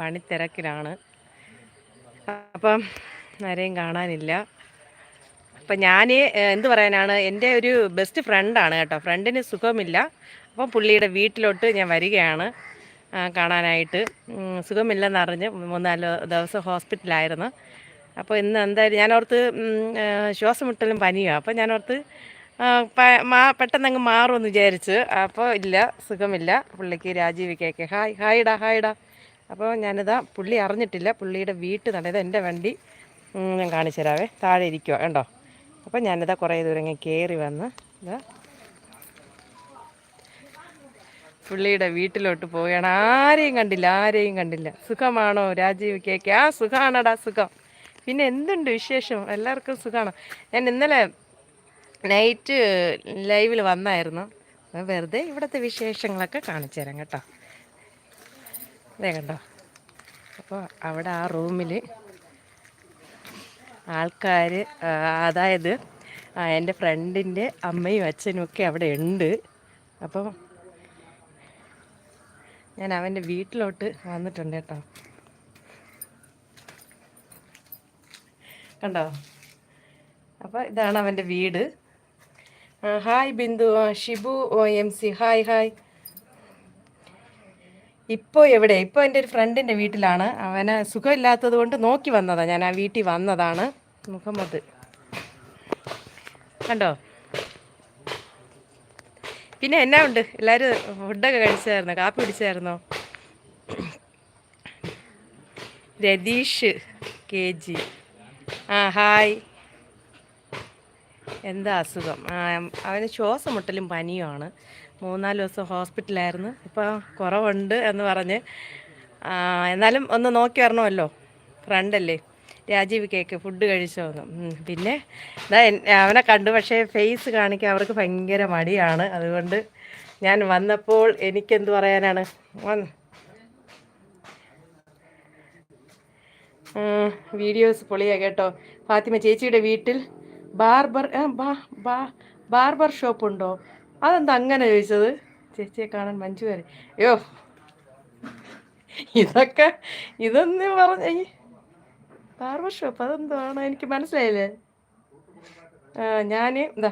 പണിത്തിരക്കിലാണ് അപ്പം ആരെയും കാണാനില്ല. അപ്പം ഞാൻ എന്ത് പറയാനാണ് എന്റെ ഒരു ബെസ്റ്റ് ഫ്രണ്ടാണ് കേട്ടോ. ഫ്രണ്ടിന് സുഖമില്ല. അപ്പം പുള്ളിയുടെ വീട്ടിലോട്ട് ഞാൻ വരികയാണ് കാണാനായിട്ട്. സുഖമില്ലെന്നറിഞ്ഞ് മൂന്നാൽ ദിവസം ഹോസ്പിറ്റലായിരുന്നു അപ്പോൾ ഇന്ന് എന്തായാലും ഞാനോർത്ത് ശ്വാസം മുട്ടലും പനിയാണ് അപ്പോൾ ഞാനോർത്ത് മാ പെട്ടെന്ന് അങ്ങ് മാറുമെന്ന് വിചാരിച്ച് അപ്പോൾ ഇല്ല സുഖമില്ല. പുള്ളിക്ക് രാജീവ് ഹായ് ഹായിടാ ഹായിടാ അപ്പോൾ ഞാനിതാ പുള്ളി അറിഞ്ഞിട്ടില്ല. പുള്ളിയുടെ വീട്ടിൽ നടയത് എന്റെ വണ്ടി. ഞാൻ കാണിച്ചു തരാവേ. താഴെ ഇരിക്കുക കണ്ടോ? അപ്പോൾ ഞാനിതാ കുറേ ദൂരം ഇങ്ങനെ കയറി വന്ന് ഇതാ പുള്ളിയുടെ വീട്ടിലോട്ട് പോവുകയാണ്. ആരെയും കണ്ടില്ല ആരെയും കണ്ടില്ല. സുഖമാണോ രാജീവ് കേക്ക് ആ സുഖമാണടാ സുഖം. പിന്നെ എന്തുണ്ട് വിശേഷം? എല്ലാവർക്കും സുഖമാണോ? ഞാൻ ഇന്നലെ നൈറ്റ് ലൈവിൽ വന്നായിരുന്നു. വെറുതെ ഇവിടുത്തെ വിശേഷങ്ങളൊക്കെ കാണിച്ചു തരാം കേട്ടോ. അതെ കണ്ടോ. അപ്പോൾ അവിടെ ആ റൂമിൽ ആൾക്കാർ അതായത് എന്റെ ഫ്രണ്ടിന്റെ അമ്മയും അച്ഛനും ഒക്കെ അവിടെ ഉണ്ട്. അപ്പോൾ ഞാൻ അവന്റെ വീട്ടിലോട്ട് വന്നിട്ടുണ്ട് കേട്ടോ. കണ്ടോ? അപ്പോൾ ഇതാണ് അവന്റെ വീട്. Hi Bindu Shibu O M C. Hi hi. ഇപ്പോൾ എവിടെ? ഇപ്പോൾ എന്റെ ഒരു ഫ്രണ്ടിന്റെ വീട്ടിലാണ്. അവന് സുഖമില്ലാത്തത് കൊണ്ട് നോക്കി വന്നതാണ് ഞാൻ ആ വീട്ടിൽ വന്നതാണ്. മുഹമ്മദ് കണ്ടോ? പിന്നെ എന്നാ ഉണ്ട്? എല്ലാവരും ഫുഡൊക്കെ കഴിച്ചായിരുന്നോ? കാപ്പി പിടിച്ചായിരുന്നോ രതീഷ് കെ ജി. ആ ഹായ്. എന്താ അസുഖം? അവന് ശ്വാസം മുട്ടലും പനിയുമാണ്. മൂന്നാൽ ദിവസം ഹോസ്പിറ്റലായിരുന്നു. ഇപ്പോൾ കുറവുണ്ട് എന്ന് പറഞ്ഞ്. എന്നാലും ഒന്ന് നോക്കി വരണമല്ലോ. ഫ്രണ്ടല്ലേ രാജീവ് കേക്ക് ഫുഡ് കഴിച്ചോന്ന് പിന്നെ ദാ അവനെ കണ്ടു. പക്ഷേ ഫേസ് കാണിക്കാൻ അവർക്ക് ഭയങ്കര മടിയാണ്. അതുകൊണ്ട് ഞാൻ വന്നപ്പോൾ എനിക്കെന്ത് പറയാനാണ്? വീഡിയോസ് പൊളിയാ കേട്ടോ. ഫാത്തിമ ചേച്ചിയുടെ വീട്ടിൽ ബാർബർ ബാർബർ ഷോപ്പ് ഉണ്ടോ? അതെന്താ അങ്ങനെ ചോദിച്ചത്? ചേച്ചിയെ കാണാൻ മഞ്ജു വരെ. അയ്യോ ഇതൊക്കെ ഇതൊന്ന് പറഞ്ഞ ബാർബർ ഷോപ്പ് അതെന്താണ്? എനിക്ക് മനസ്സിലായില്ലേ? ഞാൻ എന്താ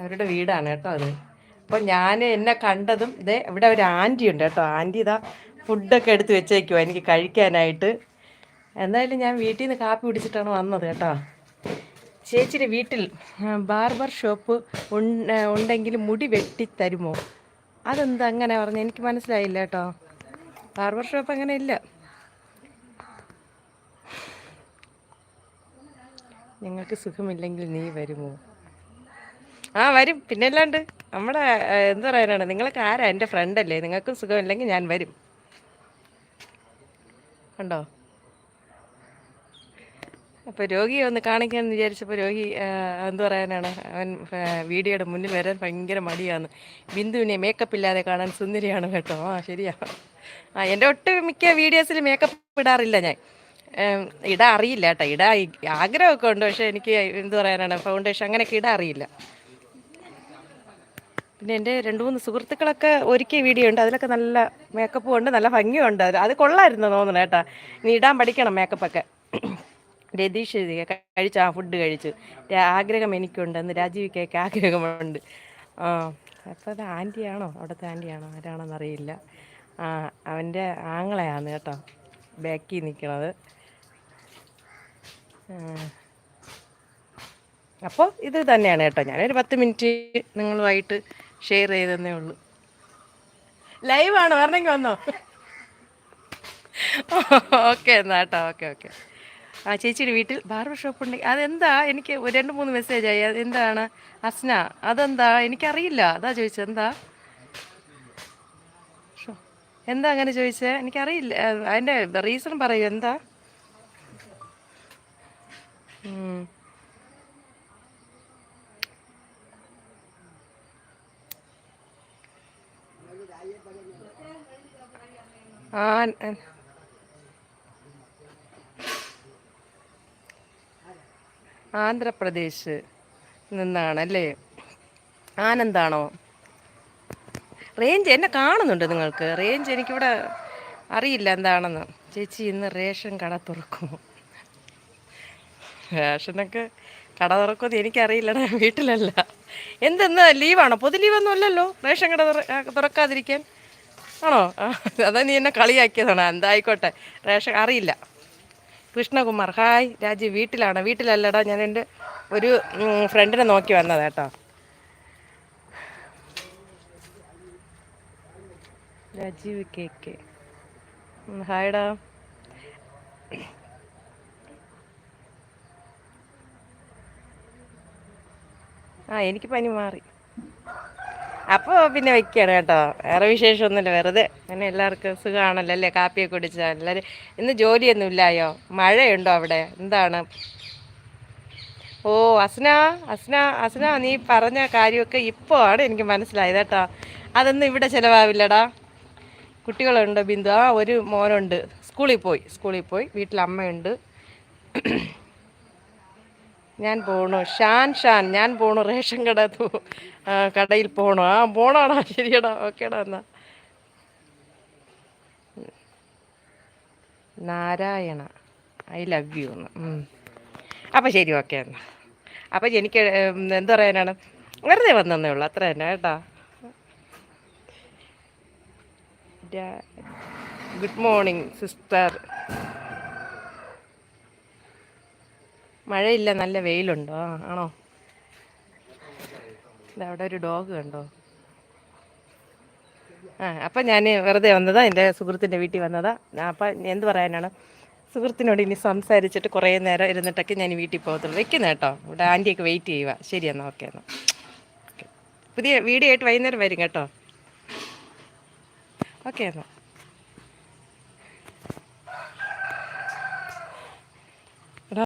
അവരുടെ വീടാണ് കേട്ടോ അത്. അപ്പോൾ ഞാൻ എന്നെ കണ്ടതും ഇതേ ഇവിടെ ഒരു ആന്റി ഉണ്ട് കേട്ടോ. ആന്റി ഇതാ ഫുഡൊക്കെ എടുത്ത് വെച്ചേക്കുവാ എനിക്ക് കഴിക്കാനായിട്ട്. എന്തായാലും ഞാൻ വീട്ടിൽ നിന്ന് കാപ്പി കുടിച്ചിട്ടാണ് വന്നത് കേട്ടോ. ചേച്ചിയുടെ വീട്ടിൽ ബാർബർ ഷോപ്പ് ഉണ്ടെങ്കിൽ മുടി വെട്ടിത്തരുമോ അതെന്താ അങ്ങനെ പറഞ്ഞു എനിക്ക് മനസ്സിലായില്ല കേട്ടോ. ബാർബർ ഷോപ്പ് അങ്ങനെ ഇല്ല. നിങ്ങൾക്ക് സുഖമില്ലെങ്കിൽ നീ വരുമോ? ആ വരും. പിന്നെ അല്ലാണ്ട് നമ്മുടെ എന്ത് പറയാനാണ് നിങ്ങൾക്ക് ആരാ? എന്റെ ഫ്രണ്ടല്ലേ നിങ്ങൾക്കും സുഖമില്ലെങ്കിൽ ഞാൻ വരും. കണ്ടോ? അപ്പോൾ രോഗിയെ ഒന്ന് കാണിക്കാമെന്ന് വിചാരിച്ചപ്പോൾ രോഗി എന്ത് പറയാനാണ് അവൻ വീഡിയോയുടെ മുന്നിൽ വരാൻ ഭയങ്കര മടിയാണ്. ബിന്ദുവിനെ മേക്കപ്പ് ഇല്ലാതെ കാണാൻ സുന്ദരിയാണ് കേട്ടോ. ആ ശരിയാ. ആ എന്റെ ഒട്ടുമിക്ക വീഡിയോസിൽ മേക്കപ്പ് ഇടാറില്ല ഞാൻ. ഇടാ അറിയില്ല കേട്ടോ. ഇടാ ആഗ്രഹമൊക്കെ ഉണ്ട് പക്ഷേ എനിക്ക് എന്ത് പറയാനാണ് ഫൗണ്ടേഷൻ അങ്ങനെയൊക്കെ ഇടാൻ അറിയില്ല. പിന്നെ എന്റെ രണ്ട് മൂന്ന് സുഹൃത്തുക്കളൊക്കെ ഒരുക്കിയ വീഡിയോ ഉണ്ട്. അതിലൊക്കെ നല്ല മേക്കപ്പും ഉണ്ട് നല്ല ഭംഗിയുണ്ട്. അത് അത് കൊള്ളായിരുന്നു തോന്നുന്നു കേട്ടോ. നീ ഇടാൻ പഠിക്കണം മേക്കപ്പൊക്കെ രതീഷ് കഴിച്ചു ആ ഫുഡ് കഴിച്ചു. ആഗ്രഹം എനിക്കുണ്ട്. എന്ന് രാജീവ് കേക്ക് ആഗ്രഹമുണ്ട്. ആ അപ്പോൾ അത് ആന്റിയാണോ അവിടുത്തെ ആന്റിയാണോ ആരാണെന്ന് അറിയില്ല. ആ അവന്റെ ആങ്ങളെയാണ് കേട്ടോ. ബാക്കി നിൽക്കണത്. അപ്പോൾ ഇത് തന്നെയാണ് കേട്ടോ. ഞാനൊരു പത്ത് മിനിറ്റ് നിങ്ങളുമായിട്ട് ഷെയർ ചെയ്തെന്നേ ഉള്ളൂ. ലൈവാണോ വരണമെങ്കിൽ വന്നോ? ഓക്കെ എന്നാ കേട്ടോ. Okay okay. ആ ചേച്ചിയുടെ വീട്ടിൽ ബാർബർ ഷോപ്പ് ഉണ്ട് അതെന്താ? എനിക്ക് രണ്ട് മൂന്ന് മെസ്സേജ് ആയി. അതെന്താണ് അസ്ന അതെന്താ? എനിക്കറിയില്ല. അതാ ചോദിച്ചത്. എന്താ? എന്താ അങ്ങനെ ചോദിച്ചത് എനിക്കറിയില്ല. അതിന്റെ റീസൺ പറയൂ. എന്താ? ആ ആന്ധ്രാപ്രദേശ് നിന്നാണല്ലേ? ആനന്ദാണോ? റേഞ്ച് എന്നെ കാണുന്നുണ്ട് നിങ്ങൾക്ക്. റേഞ്ച് എനിക്കിവിടെ അറിയില്ല എന്താണെന്ന്. ചേച്ചി ഇന്ന് റേഷൻ കട തുറക്കുമോ? റേഷനൊക്കെ കട തുറക്കുമെന്ന് എനിക്കറിയില്ലടാ വീട്ടിലല്ല. എന്തെന്ന് ലീവാണോ? പൊതു ലീവൊന്നും അല്ലല്ലോ റേഷൻ കട തുറക്കാതിരിക്കാൻ. ആണോ? അതാ നീ എന്നെ കളിയാക്കിയതാണോ. എന്തായിക്കോട്ടെ. റേഷൻ അറിയില്ല. കൃഷ്ണകുമാർ ഹായ്. രാജി വീട്ടിലാണ്. വീട്ടിലല്ലടാ ഞാൻ എന്റെ ഒരു ഫ്രണ്ടിനെ നോക്കി വന്നതാ കേട്ടോ. Rajeev K K. ഹായ്ഡാ ആ എനിക്ക് പനി മാറി. അപ്പോൾ പിന്നെ വെക്കുകയാണ് കേട്ടോ. വേറെ വിശേഷമൊന്നുമില്ല. വെറുതെ അങ്ങനെ എല്ലാവർക്കും സുഖമാണല്ലോ അല്ലേ? കാപ്പിയൊക്കെ കുടിച്ചാൽ എല്ലാവരും ഇന്ന് ജോലിയൊന്നും ഇല്ലായോ? മഴയുണ്ടോ അവിടെ? എന്താണ്? ഓ അസ്ന അസ്ന അസ്ന നീ പറഞ്ഞ കാര്യമൊക്കെ ഇപ്പോൾ ആണ് എനിക്ക് മനസ്സിലായത് കേട്ടോ. അതൊന്നും ഇവിടെ ചിലവാവില്ലടാ. കുട്ടികളുണ്ട് ബിന്ദു. ആ ഒരു മോനുണ്ട്. സ്കൂളിൽ പോയി. സ്കൂളിൽ പോയി. വീട്ടിൽ അമ്മയുണ്ട്. ഞാൻ പോണു. ഷാൻ ഷാൻ ഞാൻ പോണു. റേഷൻ കട കടയിൽ പോണു. ആ പോണാടാ ശരിയടാ ഓക്കേടാ എന്നാ. നാരായണ ഐ ലവ് യു എന്ന്. ഉം. അപ്പം ശരി ഓക്കെ എന്നാ. അപ്പം എനിക്ക് എന്ത് പറയാനാണ്? വെറുതെ വന്നേ ഉള്ളൂ അത്ര തന്നെ കേട്ടാ. Good morning sister. മഴയില്ല നല്ല വെയിലുണ്ടോ? ആണോ? അവിടെ ഒരു ഡോഗ് കണ്ടോ? ആ അപ്പം ഞാൻ വെറുതെ വന്നതാ എന്റെ സുഹൃത്തിന്റെ വീട്ടിൽ വന്നതാ. അപ്പം എന്ത് പറയാനാണ്? സുഹൃത്തിനോട് ഇനി സംസാരിച്ചിട്ട് കുറേ നേരം ഇരുന്നിട്ടൊക്കെ ഞാൻ വീട്ടിൽ പോകത്തുള്ളൂ. വെക്കുന്ന കേട്ടോ. ഇവിടെ ആന്റിയൊക്കെ വെയിറ്റ് ചെയ്യുക ശരി എന്നാൽ ഓക്കെ എന്നാൽ പുതിയ വീഡിയോ ആയിട്ട് വൈകുന്നേരം വരും കേട്ടോ. ഓക്കെ എന്നാൽ